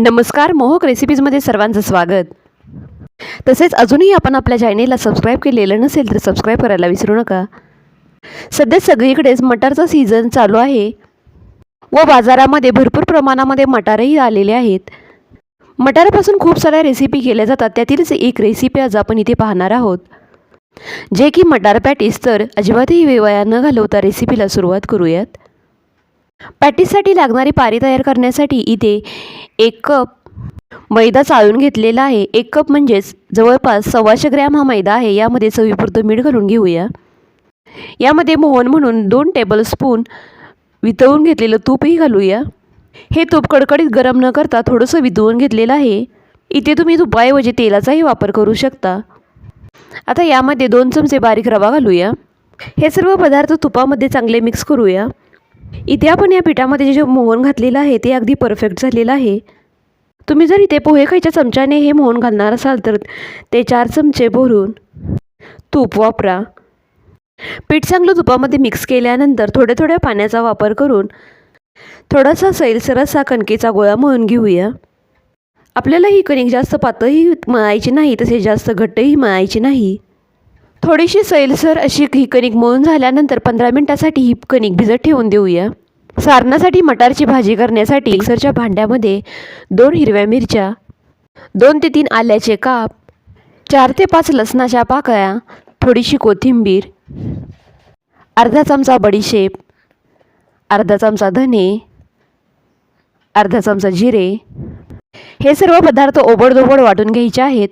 नमस्कार मोहक रेसिपीजमध्ये सर्वांचं स्वागत. तसेच अजूनही आपण आपल्या चॅनेलला सबस्क्राईब केलेलं नसेल तर सबस्क्राईब करायला विसरू नका. सध्या सगळीकडेच मटारचा सीझन चालू आहे. व बाजारामध्ये भरपूर प्रमाणामध्ये मटारही आलेले आहेत. मटारापासून खूप साऱ्या रेसिपी केल्या जातात. त्यातीलच एक रेसिपी आज आपण इथे पाहणार आहोत. जे की मटार पॅटीस तर अजिबातही वेवाया न घालवता रेसिपीला सुरुवात करूयात. पॅटीससाठी लागणारी पारी तयार करण्यासाठी इथे एक कप मैदा चाळून घेतलेला आहे. एक कप म्हणजेच जवळपास सव्वाशे ग्रॅम हा मैदा आहे. यामध्ये चवीपुरतं मीठ घालून घेऊया. यामध्ये मोहन म्हणून दोन टेबलस्पून वितळून घेतलेलं तूपही घालूया. हे तूप कडकडीत गरम न करता थोडंसं वितळून घेतलेलं आहे. इथे तुम्ही तुपाऐवजी तेलाचाही वापर करू शकता. आता यामध्ये दोन चमचे बारीक रवा घालूया. हे सर्व पदार्थ तुपामध्ये चांगले मिक्स करूया. इथे आपण या पिठामध्ये जे मोहन घातलेलं आहे ते अगदी परफेक्ट झालेलं आहे. तुम्ही जर इथे पोहे खायच्या चमच्याने हे मोहन घालणार असाल तर ते चार चमचे भरून तूप वापरा. पीठ चांगलं तुपामध्ये मिक्स केल्यानंतर थोड्या थोड्या पाण्याचा वापर करून थोडासा सैलसर असा कणकेचा गोळा मळून घेऊया. आपल्याला ही कणिक जास्त पातळही मळायची नाही तसेच जास्त घट्टही मळायची नाही. थोडीशी सैलसर अशी ही कणिक मळून झाल्यानंतर पंधरा मिनटासाठी ही कणिक भिजत ठेवून देऊया. सारणासाठी मटारची भाजी करण्यासाठी मिक्सरच्या भांड्यामध्ये दोन हिरव्या मिरच्या दोन ते तीन आल्याचे काप चार ते पाच लसणाच्या पाकळ्या थोडीशी कोथिंबीर अर्धा चमचा बडीशेप अर्धा चमचा धने अर्धा चमचा जिरे. हे सर्व पदार्थ ओबडधोबड वाटून घ्यायचे आहेत.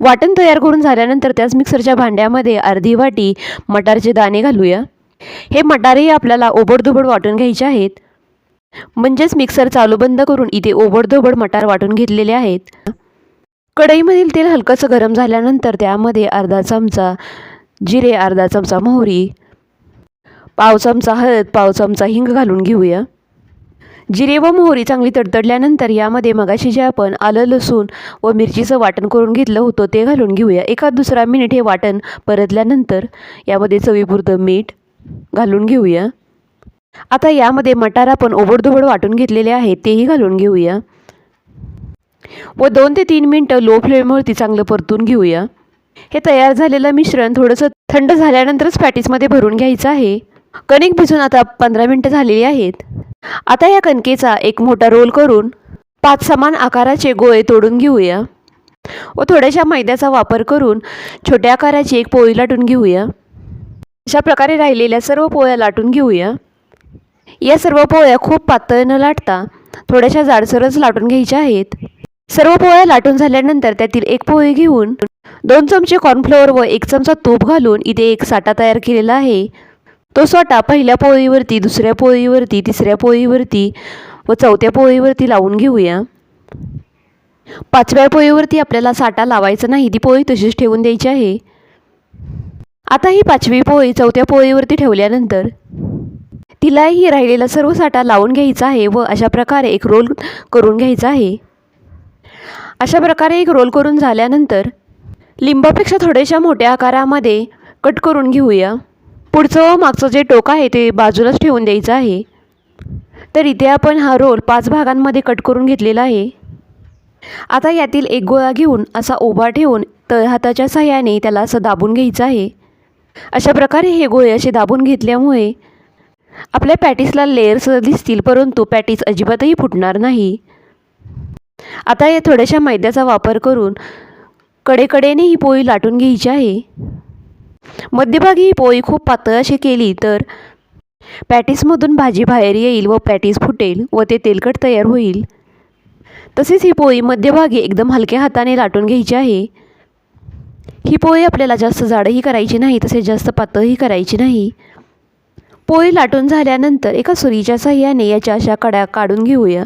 वाटण तयार करून झाल्यानंतर त्याच मिक्सरच्या भांड्यामध्ये अर्धी वाटी मटारचे दाणे घालूया. हे मटारही आपल्याला ओबडधोबड वाटून घ्यायचे आहेत. म्हणजेच मिक्सर चालू बंद करून इथे ओबडधोबड मटार वाटून घेतलेले आहेत. कढईमधील तेल हलकंसं गरम झाल्यानंतर त्यामध्ये अर्धा चमचा जिरे अर्धा चमचा मोहरी पाव चमचा हळद पाव चमचा हिंग घालून घेऊया. जिरे व मोहरी चांगली तडतडल्यानंतर यामध्ये मगाशी जे आपण आलं लसूण व मिरचीचं वाटण करून घेतलं होतं ते घालून घेऊया. एका दुसरा मिनिट हे वाटण परतल्यानंतर यामध्ये चवीपुरतं मीठ घालून घेऊया. आता यामध्ये मटार आपण ओबडधोबड वाटून घेतलेले आहे तेही घालून घेऊया. व दोन ते तीन मिनटं लो फ्लेमवरती चांगलं परतून घेऊया. हे तयार झालेलं मिश्रण थोडंसं थंड झाल्यानंतरच पॅटीसमध्ये भरून घ्यायचं आहे. कणिक भिजून आता पंधरा मिनटं झालेली आहेत. आता या कणकेचा एक मोठा रोल करून पाच समान आकाराचे गोळे तोडून घेऊया. व थोड्याशा मैद्याचा वापर करून छोट्या आकाराची एक पोळी लाटून घेऊया. अशा प्रकारे राहिलेल्या सर्व पोळ्या लाटून घेऊया. या सर्व पोळ्या खूप पातळ न लाटता थोड्याशा जाडसरच लाटून घ्यायच्या आहेत. सर्व पोळ्या लाटून झाल्यानंतर त्यातील एक पोळी घेऊन दोन चमचे कॉर्नफ्लोअर व एक चमचा तूप घालून इथे एक साठा तयार केलेला आहे. तो साठा पहिल्या पोळीवरती दुसऱ्या पोळीवरती तिसऱ्या पोळीवरती व चौथ्या पोळीवरती लावून घेऊया. पाचव्या पोळीवरती आपल्याला साठा लावायचा नाही ती पोळी तशीच ठेवून द्यायची आहे. आता ही पाचवी पोळी चौथ्या पोळीवरती ठेवल्यानंतर तिलाही राहिलेला सर्व साठा लावून घ्यायचा आहे व अशा प्रकारे एक रोल करून घ्यायचा आहे. अशा प्रकारे एक रोल करून झाल्यानंतर लिंबापेक्षा थोड्याशा मोठ्या आकारामध्ये कट करून घेऊया. पुढचं मागचं जे टोक आहे ते बाजूलाच ठेवून द्यायचं आहे. तर इथे आपण हा रोल पाच भागांमध्ये कट करून घेतलेला आहे. आता यातील एक गोळा घेऊन असा उभा ठेवून तळहाताच्या सहाय्याने त्याला असं दाबून घ्यायचं आहे. अशा प्रकारे हे गोळे असे दाबून घेतल्यामुळे आपल्या पॅटीसला लेयर्स दिसतील परंतु पॅटीस अजिबातही फुटणार नाही. आता या थोड्याशा मैद्याचा वापर करून कडेकडेने ही पोळी लाटून घ्यायची आहे. मध्यभागी ही पोळी खूप पातळ अशी केली तर पॅटीसमधून भाजी बाहेर येईल व पॅटीस फुटेल व ते तेलकट तयार होईल. तसेच ही पोळी मध्यभागी एकदम हलक्या हाताने लाटून घ्यायची आहे. ही पोळी आपल्याला जास्त जाडही करायची नाही तसेच जास्त पातळही करायची नाही. पोळी लाटून झाल्यानंतर एका सुरीच्या साह्याने याच्या अशा कड्या काढून घेऊया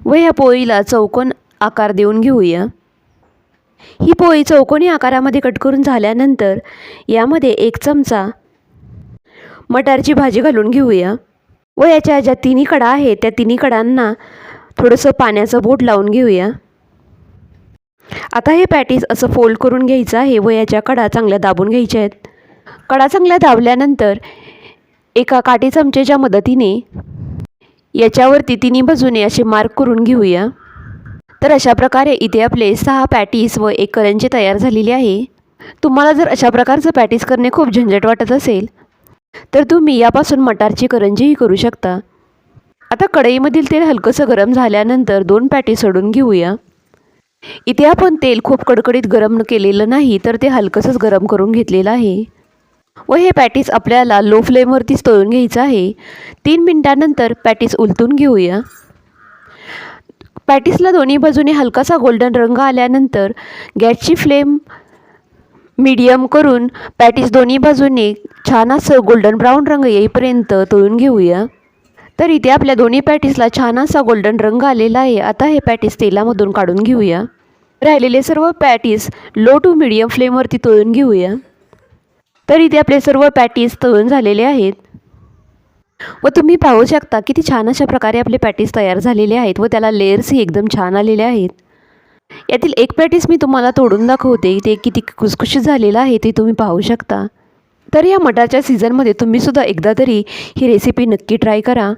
व या पोळीला चौकोन आकार देऊन घेऊया. ही पोळी चौकोनी आकारामध्ये कट करून झाल्यानंतर यामध्ये एक चमचा मटारची भाजी घालून घेऊया. व याच्या ज्या तिन्ही कडा आहेत त्या तिन्ही कडांना थोडंसं पाण्याचं बोट लावून घेऊया. आता हे पॅटीस असं फोल्ड करून घ्यायचं आहे व याच्या कडा चांगल्या दाबून घ्यायच्या आहेत. कडा चांगल्या दाबल्यानंतर एका काठी चमचेच्या मदतीने याच्यावरती तिन्ही बाजूने असे मार्क करून घेऊया. तर अशा प्रकारे इथे आपले सहा पॅटीस व एक करंजी तयार झालेली आहे. तुम्हाला जर अशा प्रकारचं पॅटीस करणे खूप झंझट वाटत असेल तर तुम्ही यापासून मटारची करंजीही करू शकता. आता कढईमधील तेल हलकंसं गरम झाल्यानंतर दोन पॅटी सोडून घेऊया. इथे आपण तेल खूप कडकडीत गरम केलेलं नाही तर ते हलकंसंच गरम करून घेतलेलं आहे. व हे पॅटीस आपल्याला लो फ्लेमवरतीच तळून घ्यायचं आहे. तीन मिनटानंतर पॅटीस उलटून घेऊया. पॅटिसला दोन्ही बाजूने हलकासा गोल्डन रंग आल्यानंतर गॅसची फ्लेम मीडियम करून पॅटीस दोन्ही बाजूने छान असं गोल्डन ब्राऊन रंग येईपर्यंत तळून घेऊया. तर इथे आपल्या दोन्ही पॅटीसला छान असा गोल्डन रंग आलेला आहे. आता हे पॅटीस तेलामधून काढून घेऊया. राहिलेले सर्व पॅटीस लो टू मिडियम फ्लेमवरती तळून घेऊया. तर इथे आपले सर्व पॅटीस तळून झालेले आहेत. व तुम्ही पाहू शकता किती छान अशा प्रकारे आपले पॅटीस तयार झालेले आहेत व त्याला लेअर्सही एकदम छान आलेले आहेत. यातील एक पॅटीस मी तुम्हाला तोडून दाखवते. ते किती खुसखुशीत झालेलं आहे ते तुम्ही पाहू शकता. तर या मटारच्या सीझनमध्ये तुम्हीसुद्धा एकदा तरी ही रेसिपी नक्की ट्राय करा.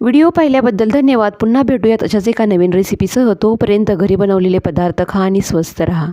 व्हिडिओ पाहिल्याबद्दल धन्यवाद. पुन्हा भेटूयात अशाच एका नवीन रेसिपीसह तोपर्यंत घरी बनवलेले पदार्थ खा आणि स्वस्त रहा.